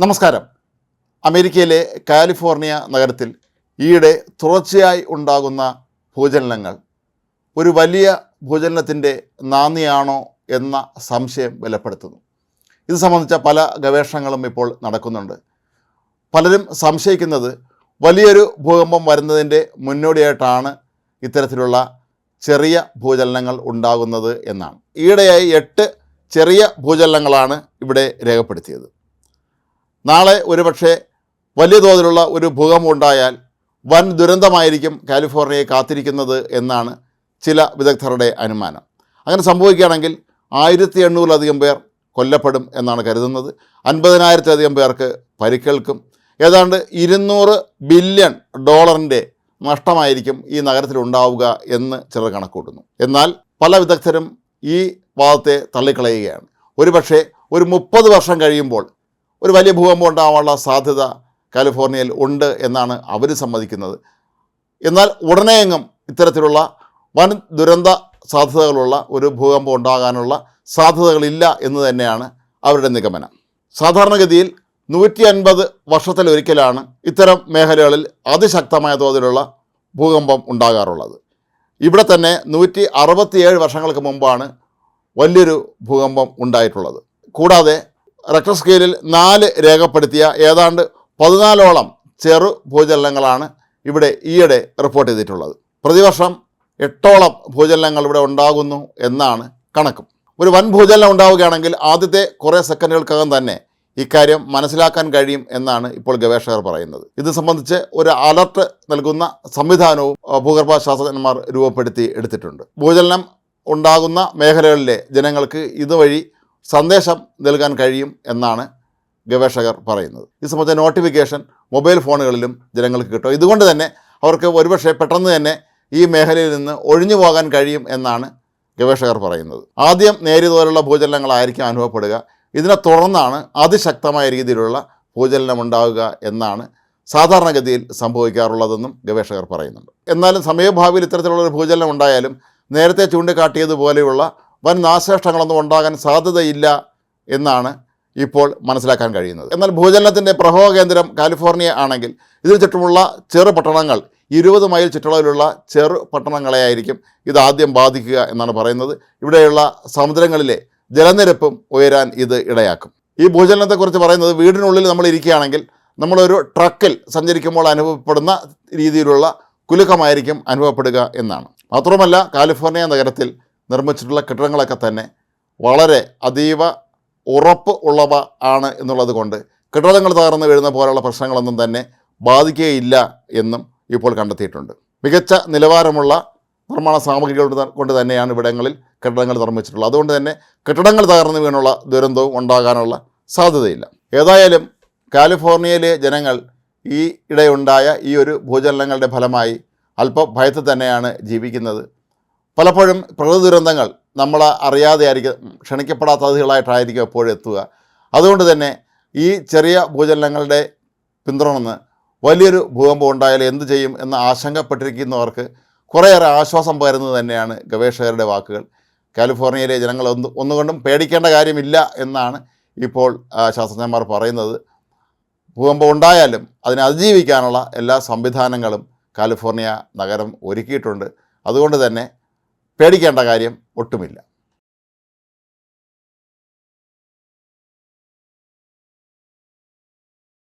നമസ്കാരം. അമേരിക്കയിലെ കാലിഫോർണിയ നഗരത്തിൽ ഈയിടെ തുടർച്ചയായി ഉണ്ടാകുന്ന ഭൂചലനങ്ങൾ. ഒരു വലിയ ഭൂചലനത്തിന്റെ നാന്ദിയാണോ എന്ന സംശയം ബലപ്പെടുത്തുന്നു ഇത് സംബന്ധിച്ച പല ഗവേഷണങ്ങളും ഇപ്പോൾ നടക്കുന്നുണ്ട്. പലരും സംശയിക്കുന്നത് വലിയൊരു ഭൂകമ്പം വരുന്നതിന്റെ മുന്നോടിയായിട്ടാണ് ഇത്തരത്തിലുള്ള ചെറിയ ഭൂചലനങ്ങൾ ഉണ്ടാകുന്നത് എന്നാണ്. ഈയിടെയായി എട്ട് ചെറിയ ഭൂചലനങ്ങളാണ് ഇവിടെ രേഖപ്പെടുത്തിയത്. നാളെ ഒരുപക്ഷെ വലിയ തോതിലുള്ള ഒരു ഭൂകമ്പം ഉണ്ടായാൽ വൻ ദുരന്തമായിരിക്കും കാലിഫോർണിയയെ കാത്തിരിക്കുന്നത് എന്നാണ് ചില വിദഗ്ധരുടെ അനുമാനം. അങ്ങനെ സംഭവിക്കുകയാണെങ്കിൽ ആയിരത്തി എണ്ണൂറിലധികം പേർ കൊല്ലപ്പെടും എന്നാണ് കരുതുന്നത്. അൻപതിനായിരത്തിലധികം പേർക്ക് പരിക്കേൽക്കും. ഏതാണ്ട് ഇരുന്നൂറ് ബില്യൺ ഡോളറിന്റെ നഷ്ടമായിരിക്കും ഈ നഗരത്തിൽ ഉണ്ടാവുക എന്ന് ചിലർ കണക്കൂട്ടുന്നു എന്നാൽ പല വിദഗ്ധരും ഈ വാദത്തെ തള്ളിക്കളയുകയാണ്. ഒരുപക്ഷെ ഒരു മുപ്പത് വർഷം കഴിയുമ്പോൾ ഒരു വലിയ ഭൂകമ്പം ഉണ്ടാവാനുള്ള സാധ്യത കാലിഫോർണിയയിൽ ഉണ്ട് എന്നാണ് അവർ സമ്മതിക്കുന്നത്. എന്നാൽ ഉടനെയെങ്ങും ഇത്തരത്തിലുള്ള വൻ ദുരന്ത സാധ്യതകളുള്ള ഒരു ഭൂകമ്പം ഉണ്ടാകാനുള്ള സാധ്യതകളില്ല എന്ന് തന്നെയാണ് അവരുടെ നിഗമനം. സാധാരണഗതിയിൽ നൂറ്റി അൻപത് വർഷത്തിലൊരിക്കലാണ് ഇത്തരം മേഖലകളിൽ അതിശക്തമായ തോതിലുള്ള ഭൂകമ്പം ഉണ്ടാകാറുള്ളത്. ഇവിടെ തന്നെ നൂറ്റി അറുപത്തിയേഴ് വർഷങ്ങൾക്ക് മുമ്പാണ് വലിയൊരു ഭൂകമ്പം ഉണ്ടായിട്ടുള്ളത്. കൂടാതെ റെക്ടർ സ്കെയിലിൽ നാല് രേഖപ്പെടുത്തിയ ഏതാണ്ട് പതിനാലോളം ചെറു ഭൂചലനങ്ങളാണ് ഇവിടെ ഈയിടെ റിപ്പോർട്ട് ചെയ്തിട്ടുള്ളത്. പ്രതിവർഷം എട്ടോളം ഭൂചലനങ്ങൾ ഇവിടെ ഉണ്ടാകുന്നു എന്നാണ് കണക്കും. ഒരു വൻ ഭൂചലനം ഉണ്ടാവുകയാണെങ്കിൽ ആദ്യത്തെ കുറേ സെക്കൻഡുകൾക്കകം തന്നെ ഇക്കാര്യം മനസ്സിലാക്കാൻ കഴിയും എന്നാണ് ഇപ്പോൾ ഗവേഷകർ പറയുന്നത്. ഇത് സംബന്ധിച്ച് ഒരു അലർട്ട് നൽകുന്ന സംവിധാനവും ഭൂഗർഭ ശാസ്ത്രജ്ഞന്മാർ രൂപപ്പെടുത്തി എടുത്തിട്ടുണ്ട്. ഭൂചലനം ഉണ്ടാകുന്ന മേഖലകളിലെ ജനങ്ങൾക്ക് ഇതുവഴി സന്ദേശം നൽകാൻ കഴിയും എന്നാണ് ഗവേഷകർ പറയുന്നത്. ഈ സംബന്ധിച്ച നോട്ടിഫിക്കേഷൻ മൊബൈൽ ഫോണുകളിലും ജനങ്ങൾക്ക് കിട്ടും. ഇതുകൊണ്ട് തന്നെ അവർക്ക് ഒരുപക്ഷെ പെട്ടെന്ന് തന്നെ ഈ മേഖലയിൽ നിന്ന് ഒഴിഞ്ഞു പോകാൻ കഴിയും എന്നാണ് ഗവേഷകർ പറയുന്നത്. ആദ്യം നേരിയ ഭൂചലനങ്ങളായിരിക്കും അനുഭവപ്പെടുക. ഇതിനെ തുടർന്നാണ് അതിശക്തമായ രീതിയിലുള്ള ഭൂചലനം ഉണ്ടാവുക എന്നാണ് സാധാരണഗതിയിൽ സംഭവിക്കാറുള്ളതെന്നും ഗവേഷകർ പറയുന്നുണ്ട്. എന്നാലും സമയഭാവിയിൽ ഇത്തരത്തിലുള്ള ഒരു ഭൂചലനം ഉണ്ടായാലും നേരത്തെ ചൂണ്ടിക്കാട്ടിയതുപോലെയുള്ള വൻ നാശനഷ്ടങ്ങളൊന്നും ഉണ്ടാകാൻ സാധ്യതയില്ല എന്നാണ് ഇപ്പോൾ മനസ്സിലാക്കാൻ കഴിയുന്നത്. എന്നാൽ ഭൂചലനത്തിന്റെ പ്രഭവ കേന്ദ്രം കാലിഫോർണിയ ആണെങ്കിൽ ഇതിനു ചുറ്റുമുള്ള ചെറു പട്ടണങ്ങൾ ഇരുപത് മൈൽ ചുറ്റളവിലുള്ള ചെറു പട്ടണങ്ങളെയായിരിക്കും ഇതാദ്യം ബാധിക്കുക എന്നാണ് പറയുന്നത്. ഇവിടെയുള്ള സമുദ്രങ്ങളിലെ ജലനിരപ്പും ഉയരാൻ ഇത് ഇടയാക്കും. ഈ ഭൂചലനത്തെക്കുറിച്ച് പറയുന്നത് വീടിനുള്ളിൽ നമ്മൾ ഇരിക്കുകയാണെങ്കിൽ നമ്മളൊരു ട്രക്കിൽ സഞ്ചരിക്കുമ്പോൾ അനുഭവപ്പെടുന്ന രീതിയിലുള്ള കുലുക്കമായിരിക്കും അനുഭവപ്പെടുക എന്നാണ്. മാത്രമല്ല കാലിഫോർണിയ നഗരത്തിൽ നിർമ്മിച്ചിട്ടുള്ള കെട്ടിടങ്ങളൊക്കെ തന്നെ വളരെ അതീവ ഉറപ്പ് ഉള്ളവ ആണ് എന്നുള്ളത് കൊണ്ട് കെട്ടിടങ്ങൾ തകർന്നു വീഴുന്ന പോലുള്ള പ്രശ്നങ്ങളൊന്നും തന്നെ ബാധിക്കുകയില്ല എന്നും ഇപ്പോൾ കണ്ടെത്തിയിട്ടുണ്ട്. മികച്ച നിലവാരമുള്ള നിർമ്മാണ സാമഗ്രികൾ കൊണ്ട് തന്നെയാണ് ഇവിടങ്ങളിൽ കെട്ടിടങ്ങൾ നിർമ്മിച്ചിട്ടുള്ളത്. അതുകൊണ്ട് തന്നെ കെട്ടിടങ്ങൾ തകർന്നു വീണുള്ള ദുരന്തവും ഉണ്ടാകാനുള്ള സാധ്യതയില്ല. ഏതായാലും കാലിഫോർണിയയിലെ ജനങ്ങൾ ഈ ഇടയുണ്ടായ ഈ ഒരു ഭൂചലനങ്ങളുടെ ഫലമായി അല്പം ഭയത്തിൽ തന്നെയാണ് ജീവിക്കുന്നത്. പലപ്പോഴും പ്രകൃതി ദുരന്തങ്ങൾ നമ്മൾ അറിയാതെ ആയിരിക്കും ക്ഷണിക്കപ്പെടാത്ത അതിഥികളായിട്ടായിരിക്കും എപ്പോഴും എത്തുക. അതുകൊണ്ട് തന്നെ ഈ ചെറിയ ഭൂചലനങ്ങളുടെ പിന്തുടർന്ന് വലിയൊരു ഭൂകമ്പം ഉണ്ടായാൽ എന്ത് ചെയ്യും എന്ന് ആശങ്കപ്പെട്ടിരിക്കുന്നവർക്ക് കുറേയേറെ ആശ്വാസം പകരുന്നത് തന്നെയാണ് ഗവേഷകരുടെ വാക്കുകൾ. കാലിഫോർണിയയിലെ ജനങ്ങൾ ഒന്ന് ഒന്നുകൊണ്ടും പേടിക്കേണ്ട കാര്യമില്ല എന്നാണ് ഇപ്പോൾ ശാസ്ത്രജ്ഞന്മാർ പറയുന്നത്. ഭൂകമ്പം ഉണ്ടായാലും അതിനെ അതിജീവിക്കാനുള്ള എല്ലാ സംവിധാനങ്ങളും കാലിഫോർണിയ നഗരം ഒരുക്കിയിട്ടുണ്ട്. അതുകൊണ്ട് തന്നെ പേടിക്കേണ്ട കാര്യം ഒട്ടുമില്ല.